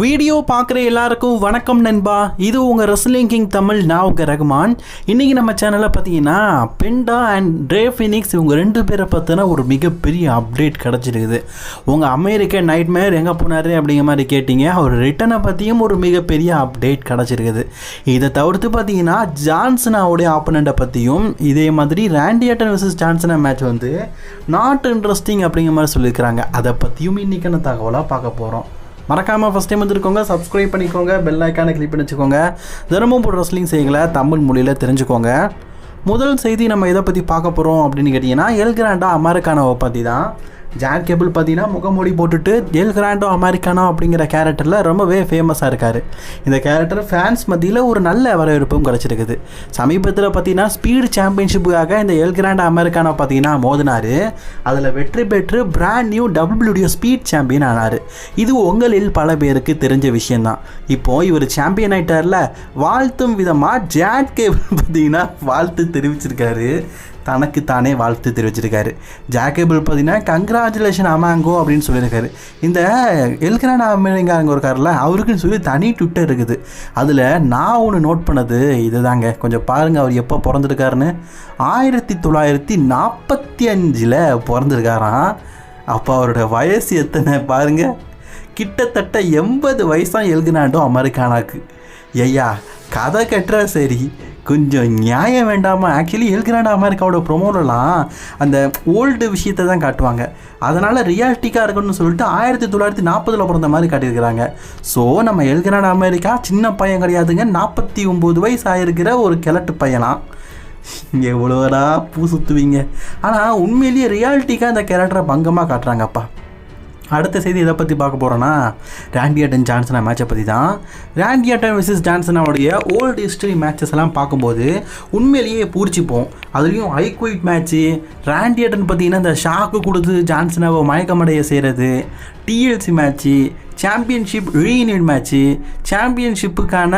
Video பார்க்குற எல்லாருக்கும் வணக்கம் நண்பா. இது உங்கள் ரெஸ்லிங் கிங் தமிழ். நான் உங்கள் ரகுமான். இன்றைக்கி நம்ம சேனலில் பார்த்தீங்கன்னா பெண்டா அண்ட் ட்ரே ஃபினிக்ஸ் இவங்க ரெண்டு பேரை பற்றின ஒரு மிகப்பெரிய அப்டேட் கிடச்சிருக்குது. உங்கள் அமெரிக்க நைட்மேர் எங்கே போனார் அப்படிங்கிற மாதிரி கேட்டிங்க. அவர் ரிட்டனை பற்றியும் ஒரு மிகப்பெரிய அப்டேட் கிடச்சிருக்குது. இதை தவிர்த்து பார்த்தீங்கன்னா ஜான்சனாவுடைய ஆப்பனண்ட்டை பற்றியும் இதே மாதிரி Randy Orton versus John Cena match வந்து நாட் இன்ட்ரெஸ்டிங் அப்படிங்கிற மாதிரி சொல்லியிருக்கிறாங்க. அதை பற்றியும் இன்றைக்கான தகவலாக பார்க்க போகிறோம் மறக்காமல் ஃபஸ்ட் டைம் வந்துருக்கோங்க சப்ஸ்கிரைப் பண்ணிக்கோங்க பெல் ஐக்கானை கிளிக் பண்ணி வச்சுக்கோங்க. தினமும் போடுற ரெஸ்லிங் செய்களை தமிழ் மொழியில் தெரிஞ்சுக்கோங்க. முதல் செய்தி நம்ம எதை பற்றி பார்க்க போகிறோம் அப்படின்னு கேட்டிங்கன்னா எல் கிராண்டா அமெரிக்கானோவை பற்றி தான். ஜாக் கேபிள் பார்த்தீங்கன்னா முகமூடி போட்டுட்டு எல் கிராண்டோ அமெரிக்கானோ அப்படிங்கிற கேரக்டரில் ரொம்பவே ஃபேமஸாக இருக்கார். இந்த கேரக்டர் ஃபேன்ஸ் மத்தியில் ஒரு நல்ல வரவேற்பும் கிடச்சிருக்குது. சமீபத்தில் பார்த்தீங்கன்னா ஸ்பீடு சாம்பியன்ஷிப்புக்காக இந்த எல் கிராண்டோ அமெரிக்கானோ பார்த்தீங்கன்னா மோதினார். அதில் வெற்றி பெற்று பிராண்ட் நியூ டபிள்யூடியோ ஸ்பீட் சாம்பியன் ஆனார். இது உங்களில் பல பேருக்கு தெரிஞ்ச விஷயந்தான் இப்போது இவர் சாம்பியன் ஆயிட்டார்ல வாழ்த்தும் விதமாக ஜாக் கேபிள் பார்த்தீங்கன்னா வாழ்த்து தெரிவிச்சிருக்காரு. தனக்கு தானே வாழ்த்து தெரிவிச்சிருக்காரு. ஜாக்கபிள் பார்த்தீங்கன்னா கங்க்ராச்சுலேஷன் அமாங்கோ அப்படின்னு சொல்லியிருக்காரு. இந்த எல்கரான அமெரிக்காரங்க இருக்கார்ல அவருக்குன்னு சொல்லி தனி ட்விட்டர் இருக்குது. அதில் நான் ஒன்று நோட் பண்ணது இதுதாங்க. கொஞ்சம் பாருங்கள் அவர் எப்போ பிறந்திருக்காருன்னு. ஆயிரத்தி தொள்ளாயிரத்தி நாற்பத்தி அஞ்சில் பிறந்திருக்காராம். அப்போ அவரோட வயசு எத்தனை பாருங்கள் கிட்டத்தட்ட எண்பது வயசாக எழுதினாண்டோ அமெரிக்கானாக்கு. ஐயா கதை கட்டுறா சரி. கொஞ்சம் நியாயம் வேண்டாமா? ஆக்சுவலி எல்கிராண்ட் அமெரிக்காவோட ப்ரொமோலலாம் அந்த ஓல்டு விஷயத்தை தான் காட்டுவாங்க. அதனால் ரியாலிட்டிக்காக இருக்கணும்னு சொல்லிட்டு ஆயிரத்தி தொள்ளாயிரத்தி நாற்பதில் பிறந்த மாதிரி காட்டியிருக்கிறாங்க. ஸோ நம்ம எல்கிராண்ட் அமெரிக்கா சின்ன பையன் கிடையாதுங்க. நாற்பத்தி ஒம்பது வயசு ஆகிருக்கிற ஒரு கிழட்டு பையனாம் எவ்வளோடா பூ சுற்றுவீங்க ஆனால் உண்மையிலேயே ரியாலிட்டிக்காக அந்த கேரக்டரை பங்கமாக காட்டுறாங்கப்பா. அடுத்த செய்தி எதை பற்றி பார்க்க போகிறோன்னா ரேண்டியட்டன் ஜான்சனா மேட்சை பற்றி தான் ரேண்டியட்டன் விசஸ் ஜான்சனாவுடைய ஓல்டு ஹிஸ்டரி மேட்சஸ் எல்லாம் பார்க்கும்போது உண்மையிலேயே பூரிச்சிப்போம். அதுலேயும் ஹை குயிட் மேட்ச்சு ரேண்டியட்டன் பார்த்தீங்கன்னா இந்த ஷாக்கு கொடுத்து ஜான்சனாவை மயக்கமடைய செய்கிறது TLC match championship reunion match சாம்பியன்ஷிப்புக்கான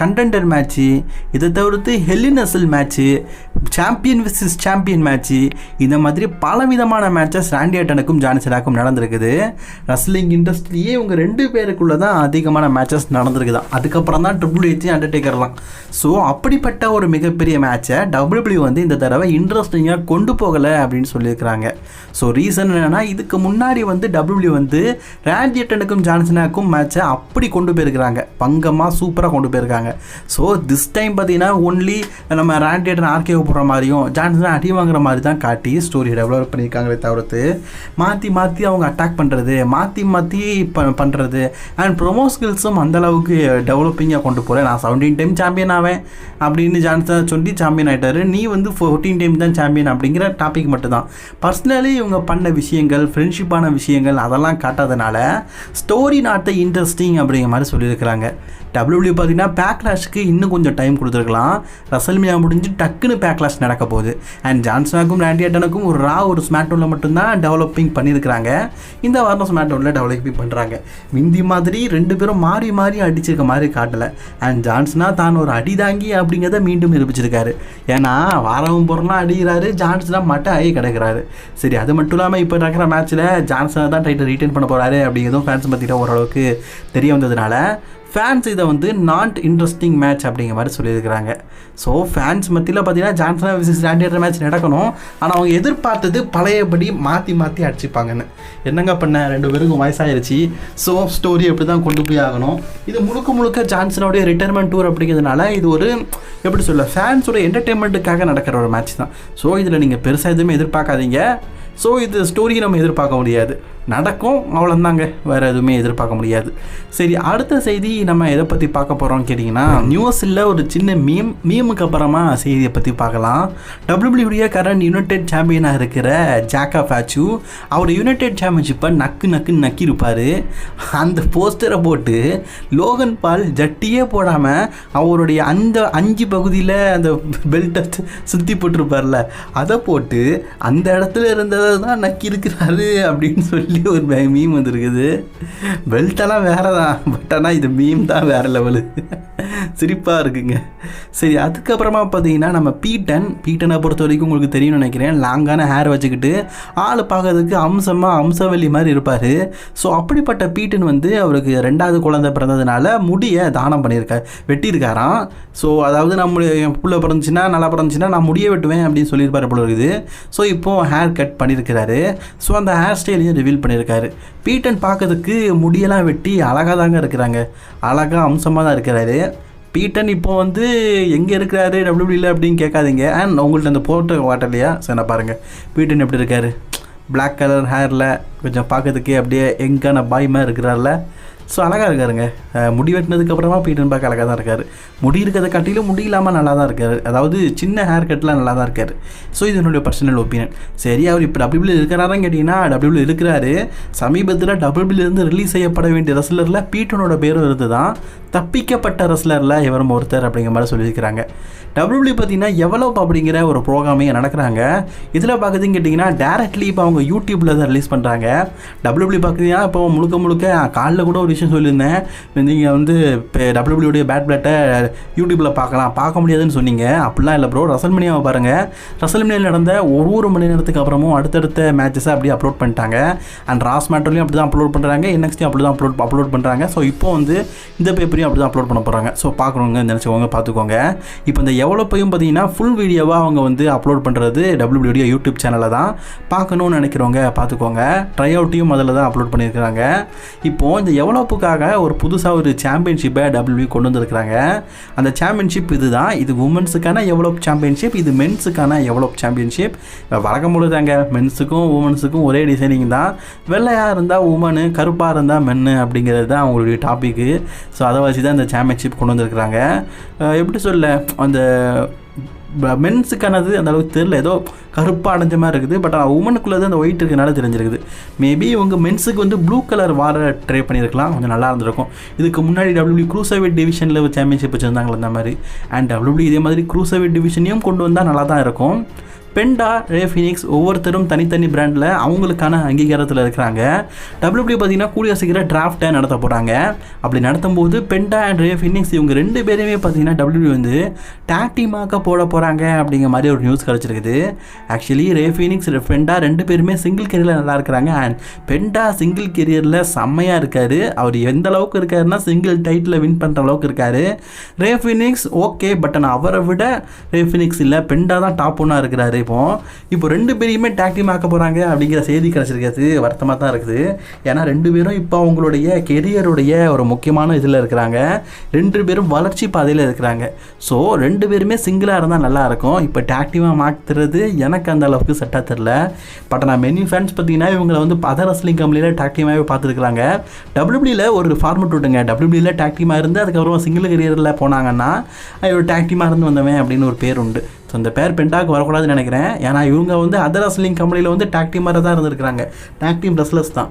contender match இதை தவிர்த்து Hell in a Cell match champion versus champion match இந்த மாதிரி பலவிதமான மேட்சஸ் ராண்டியட்டனுக்கும் ஜான்சனாக்கும் நடந்திருக்குது. ரஸ்லிங் இண்டஸ்ட்ரியே இவங்க ரெண்டு பேருக்குள்ள தான் அதிகமான மேட்சஸ் நடந்திருக்குதான் அதுக்கப்புறம் தான் ட்ரிபிள் ஹெச் அண்டர்டேக்கர்லாம் ஸோ அப்படிப்பட்ட ஒரு மிகப்பெரிய மேட்சை டபிள்யூபிள்யூ வந்து இந்த தடவை இன்ட்ரெஸ்டிங்காக கொண்டு போகலை அப்படின்னு சொல்லியிருக்கிறாங்க. ஸோ ரீசன் என்னென்னா இதுக்கு முன்னாடி வந்து டபிள்யூபிள்யூ வந்து ரேண்டியட்டனுக்கும் ஜான்சனாக்கும் மேட்சை அப்படி கொண்டு போயிருக்கிறாங்க. பங்கமாக சூப்பராக கொண்டு போயிருக்காங்க. ஸோ திஸ் டைம் பார்த்தீங்கன்னா ஒன்லி நம்ம ரேண்டியட்டன் ஆர்கே போடுற மாதிரியும் ஜான்சனா அடி வாங்குற மாதிரி தான் காட்டி ஸ்டோரி டெவலப் பண்ணியிருக்காங்களே தவிர்த்து மாற்றி மாற்றி அவங்க அட்டாக் பண்ணுறது மாற்றி மாற்றி ப பண்ணுறது அண்ட் ப்ரொமோ ஸ்கில்ஸும் அந்தளவுக்கு டெவலப்பிங்காக கொண்டு போகிறேன் நான் செவன்டீன் டைம் சாம்பியன் ஆவேன் அப்படின்னு ஜான்சன் சொல்லி சாம்பியன் ஆகிட்டாரு நீ வந்து ஃபோர்டீன் டைம் தான் சாம்பியன் அப்படிங்கிற டாபிக் மட்டும்தான். பர்சனலி இவங்க பண்ண விஷயங்கள் ஃப்ரெண்ட்ஷிப்பான விஷயங்கள் அதெல்லாம் காட்டாதனால ஸ்டோரி நாட் த இன்ட்ரெஸ்டிங் அப்படிங்கிற மாதிரி சொல்லியிருக்கிறாங்க. டபிள்யூபிள்யூ பார்த்தீங்கன்னா பேக்லாஷ்க்கு இன்னும் கொஞ்சம் டைம் கொடுத்துருக்கலாம். ரசல்மியா முடிஞ்சு டக்குன்னு பேக்லாஷ் நடக்க போகுது. அண்ட் ஜான்சனாக்கும் ரேண்டியட்டனுக்கும் ஒரு ரா ஒரு ஸ்மார்ட்ஃபோனில் மட்டும்தான் டெவலப்பிங் பண்ணியிருக்கிறாங்க. இந்த வாரம் ஸ்மார்ட்ஃபோனில் டெவலப்பிங் பண்ணுறாங்க மிந்தி மாதிரி ரெண்டு பேரும் மாறி மாறி அடிச்சிருக்க மாதிரி காட்டலை. அண்ட் ஜான்சனா தான் ஒரு அடி தாங்கி அப்படிங்கிறத மீண்டும் நிரூபிச்சிருக்காரு. ஏன்னா வாரமும் பொருளாக அடிக்கிறாரு ஜான்சனா மட்டும் ஆகி கிடக்கிறாரு. சரி அது மட்டும் இல்லாமல் இப்போ நடக்கிற மேட்ச்சில் ஜான்சனா தான் டைட்டில் ரீட்டைன் பண்ண போகிறாரு அப்படிங்கிறதும் ஃபேன்ஸ் பற்றிட்ட ஓரளவுக்கு தெரிய வந்ததுனால ஃபேன்ஸ் இதை வந்து நாட் இன்ட்ரெஸ்டிங் மேட்ச் அப்படிங்கிற மாதிரி சொல்லியிருக்கிறாங்க. ஸோ ஃபேன்ஸ் மத்தியில் பார்த்தீங்கன்னா ஜான்சனா விசஸ் ரேண்டியர் மேட்ச் நடக்கணும். ஆனால் அவங்க எதிர்பார்த்தது பழையபடி மாற்றி மாற்றி அடிச்சுப்பாங்கன்னு. என்னங்க பண்ண? ரெண்டு பேருக்கும் வயசாயிருச்சு. ஸோ ஸ்டோரி எப்படி தான் கொண்டு போய் ஆகணும். இது முழுக்க முழுக்க ஜான்சனோடைய ரிட்டைர்மெண்ட் டூர் அப்படிங்கிறதுனால இது ஒரு எப்படி சொல்ல ஃபேன்ஸோட என்டர்டெயின்மெண்ட்டுக்காக நடக்கிற ஒரு மேட்ச் தான். ஸோ இதில் நீங்கள் பெருசாக எதுவுமே எதிர்பார்க்காதீங்க. ஸோ இது ஸ்டோரியை நம்ம எதிர்பார்க்க முடியாது. நடக்கும் அவ்வளோந்தாங்க வேறு எதுவுமே எதிர்பார்க்க முடியாது. சரி அடுத்த செய்தி நம்ம எதை பற்றி பார்க்க போகிறோம்னு கேட்டிங்கன்னா நியூஸில் ஒரு சின்ன மீம் மீமுக்கு அப்புறமா செய்தியை பற்றி பார்க்கலாம். டபிள்யூபிள்யூடிய கரண்ட் யுனைடெட் சாம்பியனாக இருக்கிற ஜாக்கா ஃபேச்சு அவர் யுனைடெட் சாம்பியன்ஷிப்பை நக்கு நக்குன்னு நக்கியிருப்பார். அந்த போஸ்டரை போட்டு லோகன் பால் ஜட்டியே போடாமல் அவருடைய அந்த அஞ்சு பகுதியில் அந்த பெல்ட்டை சுற்றி போட்டிருப்பார்ல அதை போட்டு அந்த இடத்துல இருந்ததை தான் நக்கி இருக்கிறாரு அப்படின்னு சொல்லி ஒரு மீம் வந்திருக்குது. பெல்ட்டெல்லாம் வேறு தான் பட் ஆனால் இது மீம் தான் வேறு லெவலு சிரிப்பாக இருக்குங்க. சரி அதுக்கப்புறமா பார்த்தீங்கன்னா நம்ம பீட்டன் பீட்டனை பொறுத்த வரைக்கும் உங்களுக்கு தெரியும்னு நினைக்கிறேன். லாங்கான ஹேர் வச்சுக்கிட்டு ஆள் பார்க்கறதுக்கு அம்சமாக அம்சவெளி மாதிரி இருப்பார். ஸோ அப்படிப்பட்ட பீட்டன் வந்து அவருக்கு ரெண்டாவது குழந்தை பிறந்ததுனால முடியை தானம் பண்ணியிருக்கார் வெட்டியிருக்காராம். ஸோ அதாவது நம்ம என் பிள்ளை பிறந்துச்சுன்னா நல்லா பிறந்துச்சுன்னா நான் முடிய வெட்டுவேன் அப்படின்னு சொல்லியிருப்பார் போல இருக்குது. ஸோ இப்போது ஹேர் கட் பண்ணியிருக்கிறாரு. ஸோ அந்த ஹேர் ஸ்டைலையும் ரிவீல் பண்ணியிருக்காரு. பீட்டன் பார்க்கறதுக்கு முடியெல்லாம் வெட்டி அழகாக தாங்க இருக்கிறாங்க. அழகாக அம்சமாக தான் இருக்கிறாரு. பீட்டன் இப்போ வந்து எங்கே இருக்கிறாரு டபிள்யூபியில் அப்படின்னு கேட்காதீங்க. அண்ட் உங்கள்ட்ட அந்த போட்டோ வாட்டலையா சரி நான் பாருங்கள் பீட்டன் எப்படி இருக்காரு? பிளாக் கலர் ஹேரில் கொஞ்சம் பார்க்கறதுக்கே அப்படியே எங்கான பாய் மாதிரி இருக்கிறார்ல. ஸோ அழகாக இருக்காருங்க. முடி வெட்டினதுக்கப்புறமா பீட்டன் பார்க்க அழகாக தான் இருக்கார். முடி இருக்கிறத காட்டிலும் முடி இல்லாமல் நல்லா தான் இருக்கார். அதாவது சின்ன ஹேர் கட்லாம் நல்லா தான் இருக்கார். ஸோ இது என்னுடைய பர்சனல் ஒப்பீனியன் சரி அவர் இப்போ டபிள்யூபிள் இருக்கிறாரான்னு கேட்டிங்கன்னா டபிள்யூபிள் இருக்கிறாரு. சமீபத்தில் டபிள்யூபிள் இருந்து ரிலீஸ் செய்யப்பட வேண்டிய ரெஸ்லரில் பீட்டனோட பேரும் இருந்து தான். தப்பிக்கப்பட்ட ரெஸ்லரில் இவரும் ஒருத்தர் அப்படிங்கிற மாதிரி சொல்லியிருக்கிறாங்க. டபிள்யூபிள்யூ பார்த்தீங்கன்னா எவ்வளோ அப்படிங்கிற ஒரு ப்ரோக்ராமே நடக்கிறாங்க. இதில் பார்க்குதுன்னு கேட்டிங்கன்னா டேரக்ட்லி இப்போ அவங்க யூடியூப்பில் தான் ரிலீஸ் பண்ணுறாங்க டபிள்யூபிள்யூ பார்க்குறீங்கன்னா இப்போ முழுக்க முழுக்க காலில் கூட ஒரு விஷயம் சொல்லியிருந்தேன். நீங்கள் வந்து இப்போ டபிள்யூபிள்யூடைய பேட் பிளட்டை யூடியூப்பில் பார்க்கலாம். பார்க்க முடியாதுன்னு சொன்னீங்க. அப்படிலாம் இல்லை ப்ரோ ரசல்மனியாவை பாருங்கள் ரசல்மனியில் நடந்த ஒரு ஒரு மணி நேரத்துக்கு அப்புறமும் அடுத்தடுத்த மேட்சஸை அப்படியே அப்லோட் பண்ணிட்டாங்க. அண்ட் ராஸ் மேட்டர்லையும் அப்படி தான் அப்லோட் பண்ணுறாங்க என்எக்ஸ்டையும் அப்படி தான் அப்லோட் அப்லோட் பண்ணுறாங்க ஸோ இப்போ வந்து இந்த பேப்பரையும் அப்படி தான் அப்லோட் பண்ண போகிறாங்க ஸோ பார்க்கணுங்க நினச்சிக்கோங்க பார்த்துக்கோங்க. இப்போ இந்த எவ்வளோப்பையும் பார்த்தீங்கன்னா ஃபுல் வீடியோவாக அவங்க வந்து அப்லோட் பண்ணுறது டபிள்யூபிள்யூடியோ யூடியூப் சேனலில் தான். பார்க்கணும்னு நினைக்கிறவங்க பார்த்துக்கோங்க. ட்ரை அவுட்டையும் அதில் தான் அப்லோட் பண்ணியிருக்கிறாங்க. இப்போது இந்த எவ்வளோ எவ்வளோப்புக்காக ஒரு புதுசாக ஒரு சாம்பியன்ஷிப்பை டபிள்யூ கொண்டு வந்திருக்கிறாங்க. அந்த சாம்பியன்ஷிப் இதுதான். இது உமன்ஸுக்கான எவ்வளோ சாம்பியன்ஷிப் இது மென்ஸுக்கான எவ்வளோ சாம்பியன்ஷிப் வழக்கம் முழுதாங்க தாங்க மென்ஸுக்கும் உமன்ஸுக்கும் ஒரே டிசைனிங் தான். வெள்ளையாக இருந்தால் உமனு கருப்பாக இருந்தால் மென்னு அப்படிங்கிறது தான் அவங்களுடைய டாப்பிக்கு ஸோ அதை வச்சு தான் இந்த சாம்பியன்ஷிப் கொண்டு வந்திருக்கிறாங்க. எப்படி சொல்ல? அந்த மென்ஸுக்கானது அந்த அளவுக்கு தெரில ஏதோ கருப்பாக அடைஞ்ச மாதிரி இருக்குது. பட் உமனுக்குள்ளே அந்த ஒயிட் இருக்கனால தெரிஞ்சிருக்குது. மேபி இவங்க மென்ஸுக்கு வந்து ப்ளூ கலர் வார ட்ரை பண்ணியிருக்கலாம் கொஞ்சம் நல்லா இருந்திருக்கும். இதுக்கு முன்னாடி டபிள்யூ க்ரூசர்வெட் டிவிஷனில் சாம்பியன்ஷிப் வச்சுருந்தாங்களே அந்த மாதிரி. அண்ட் டபிள்யூ இதே மாதிரி க்ரூசர்வெட் டிவிஷனையும் கொண்டு வந்தால் நல்லா தான் இருக்கும். பெண்டா ரே ஃபினிக்ஸ் ஒவ்வொருத்தரும் தனித்தனி பிராண்டில் அவங்களுக்கான அங்கீகாரத்தில் இருக்கிறாங்க. டபிள்யூபிள்யூ பார்த்தீங்கன்னா கூடிய சீக்கிரம் டிராஃப்டை நடத்த போகிறாங்க அப்படி நடத்தும் போது பெண்டா அண்ட் ரே ஃபினிக்ஸ் இவங்க ரெண்டு பேருமே பார்த்தீங்கன்னா டபிள்யூபிள்யூ வந்து டேக் போட போகிறாங்க அப்படிங்கிற மாதிரி ஒரு நியூஸ் கிடச்சிருக்குது. ஆக்சுவலி ரே ஃபினிக்ஸ் பெண்டா ரெண்டு பேருமே சிங்கிள் கெரியரில் நல்லா இருக்கிறாங்க. அண்ட் பெண்டா சிங்கிள் கெரியரில் செம்மையாக இருக்கார். அவர் எந்த அளவுக்கு இருக்காருன்னா சிங்கிள் டைட்டில் வின் பண்ணுற அளவுக்கு இருக்கார். ரே ஃபினிக்ஸ் ஓகே பட் ஆனால் அவரை விட ரே ஃபினிக்ஸ் இல்லை. பெண்டா தான் டாப் ஒன்னாக இருக்கிறாரு. இப்போ இப்போ ரெண்டு பேரையுமே டேக் டீம் ஆக்க போகிறாங்க அப்படிங்கிற செய்தி கிடச்சிருக்கிறது. வருத்தமாக தான் இருக்குது. ஏன்னா ரெண்டு பேரும் இப்போ அவங்களுடைய கெரியருடைய ஒரு முக்கியமான இதில் இருக்கிறாங்க. ரெண்டு பேரும் வளர்ச்சி பாதையில் இருக்கிறாங்க. ஸோ ரெண்டு பேருமே சிங்கிளாக இருந்தால் நல்லாயிருக்கும் இப்போ டேக் மாற்றுறது எனக்கு அந்த அளவுக்கு செட்டாக தெரில பட் நான் மெனி ஃபேன்ஸ் பார்த்தீங்கன்னா இவங்களை வந்து அதர் ரஸ்லிங் கம்பெனியில் டாக்டிமாகவே பார்த்துருக்குறாங்க. டபிள்யூபியில் ஒரு ஃபார்மெட் விட்டுங்க. டபிள்யூபியில் டேக் இருந்து அதுக்கப்புறம் சிங்கிள் கெரியரில் போனாங்கன்னா ஒரு டேக் இருந்து வந்தவன் அப்படின்னு ஒரு பேர் உண்டு. ஸோ இந்த பேர் பெண்டாக்கு வரக்கூடாதுன்னு நினைக்கிறேன். ஏன்னா இவங்க வந்து அதர் ரஸ்லிங் கம்பெனியில் வந்து டாக் டீம் மாதிரி தான் இருந்திருக்கிறாங்க. டாக் டீம் ரெஸ்லர்ஸ் தான்.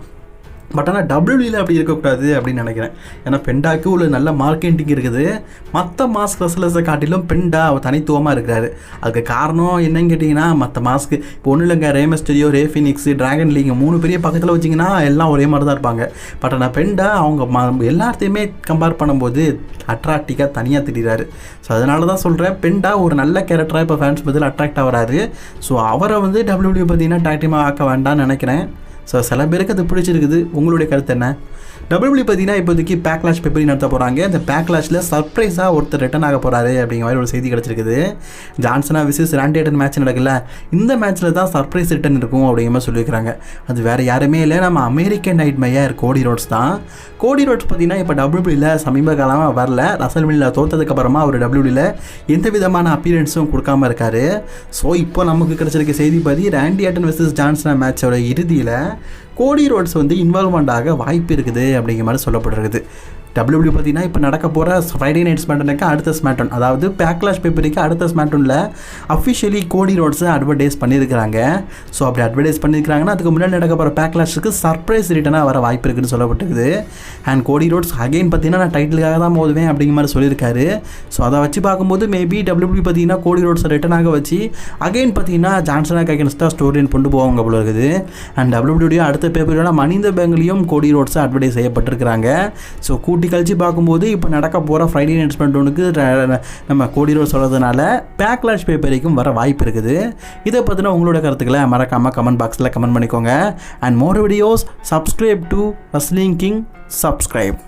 பட் ஆனால் டபிள்யூவில் அப்படி இருக்கக்கூடாது அப்படின்னு நினைக்கிறேன். ஏன்னா பெண்டாக்கு ஒரு நல்ல மார்க்கெட்டிங் இருக்குது. மற்ற மாஸ்க் ரெஸ்லர்ஸை காட்டிலும் பெண்டா அவர் தனித்துவமாக இருக்கிறாரு. அதுக்கு காரணம் என்னன்னு கேட்டிங்கன்னா மற்ற மாஸ்க்கு இப்போ ஒன்றும் இல்லைங்க ரேமஸ்டரியோ ரேஃபினிக்ஸ் ட்ராகன் லீங்க மூணு பெரிய பக்கத்தில் வச்சிங்கன்னா எல்லாம் ஒரே மாதிரி தான் இருப்பாங்க. பட் ஆனால் பெண்டா அவங்க ம எல்லாத்தையுமே கம்பேர் பண்ணும்போது அட்ராக்டிக்காக தனியாக திரிகிறாரு ஸோ அதனால தான் சொல்கிறேன் பெண்டா ஒரு நல்ல கேரக்டராக இப்போ ஃபேன்ஸ் பதில் அட்ராக்ட் ஆகிறாரு ஸோ அவரை வந்து டபிள்யூடியூ பார்த்தீங்கன்னா டாக்டிமாக ஆக்க வேண்டாம்னு நினைக்கிறேன். ஸோ சில பேருக்கு அது பிடிச்சிருக்குது. உங்களுடைய கருத்து என்ன? டபிள்யூபிள்யூ பார்த்தீங்கன்னா இப்போதைக்கு பேக்லாஷ் பெப்பரி நடத்த போகிறாங்க அந்த பேக்லாஷில் சர்ப்ரைஸாக ஒருத்தர் ரிட்டன் ஆக போகிறாரு அப்படிங்கிற மாதிரி ஒரு செய்தி கிடச்சிருக்குது. ஜான்சனா விசஸ் ராண்டேட்டன் மேட்ச் நடக்கல. இந்த மேட்ச்சில் தான் சர்ப்ரைஸ் ரிட்டன் இருக்கும் அப்படிங்கிற மாதிரி சொல்லியிருக்கிறாங்க. அது வேறு யாருமே இல்லை. நம்ம அமெரிக்கன் நைட் மையர் கோடி ரோட்ஸ் தான். கோடி ரோட்ஸ் பார்த்தீங்கன்னா இப்போ டபிள்யூபிள்யூவில் சமீப காலமாக வரல. ரசல் மில்லில் அப்புறமா அவர் டபிள்யூபிள்யூவில் எந்த விதமான அப்பீரன்ஸும் கொடுக்காம இருக்கார். ஸோ இப்போ நமக்கு கிடச்சிருக்க செய்தி பதி ரேண்டி ஆட்டன் வெர்சஸ் ஜான்சனா மேட்சோட இறுதியில் கோடி ரோட்ஸ் வந்து இன்வால்மெண்ட் ஆக வாய்ப்பு இருக்குது அப்படிங்கிற மாதிரி சொல்லப்பட்டிருக்குது டபிள்யூபிள்யூ பார்த்தீங்கன்னா இப்போ நடக்க போகிற ஃப்ரைடே நைட் ஸ்மேட்டனுக்கு அடுத்த ஸ்மேட்டன் அதாவது பேக்லாஷ் பேப்பருக்கு அடுத்த ஸ்மேட்டனில் அஃபிஷியலி கோடி ரோட்ஸை அட்வர்டைஸ் பண்ணியிருக்கிறாங்க. ஸோ அப்படி அட்வர்டைஸ் பண்ணியிருக்காங்கன்னா அதுக்கு முன்னாடி நடக்க போகிற பேக்லாஷுக்கு சர்ப்ரைஸ் ரிட்டனாக வர வாய்ப்பு இருக்குன்னு சொல்லப்பட்டிருக்குது. அண்ட் கோடி ரோட்ஸ் அகைன் பார்த்தீங்கன்னா நான் டைட்டிலுக்காக தான் மோதுவேன் அப்படிங்கிற மாதிரி சொல்லியிருக்காரு. ஸோ அதை வச்சு பார்க்கும்போது மேபி டபிள்யூபிள்யூ பார்த்தீங்கன்னா கோடி ரோட்ஸை ரிட்டனாக வச்சு அகைன் பார்த்தீங்கன்னா ஜான்சனாக அகேன்ஸ்டாக ஸ்டோரின்னு கொண்டு போவாங்க போல இருக்குது. அண்ட் டபிள்யூபிள்யூடியோ அடுத்த பேப்பரோட மனித பேங்க்லேயும் கோடி ரோட்ஸை அட்வர்டைஸ் செய்யப்பட்டிருக்கிறாங்க. ஸோ கூட்டு கூட்டி கழிச்சு பார்க்கும்போது இப்போ நடக்க போகிற ஃப்ரைடே நைட் ஸ்மெண்டோனுக்கு நம்ம கோடி ரூபா சொல்கிறதுனால பேக்லாஷ் பேப்பரிக்கும் வர வாய்ப்பு இருக்குது. இதை பற்றின உங்களோட கருத்துக்களை மறக்காமல் கமெண்ட் பாக்ஸில் கமெண்ட் பண்ணிக்கோங்க. And more videos subscribe to wrestling king subscribe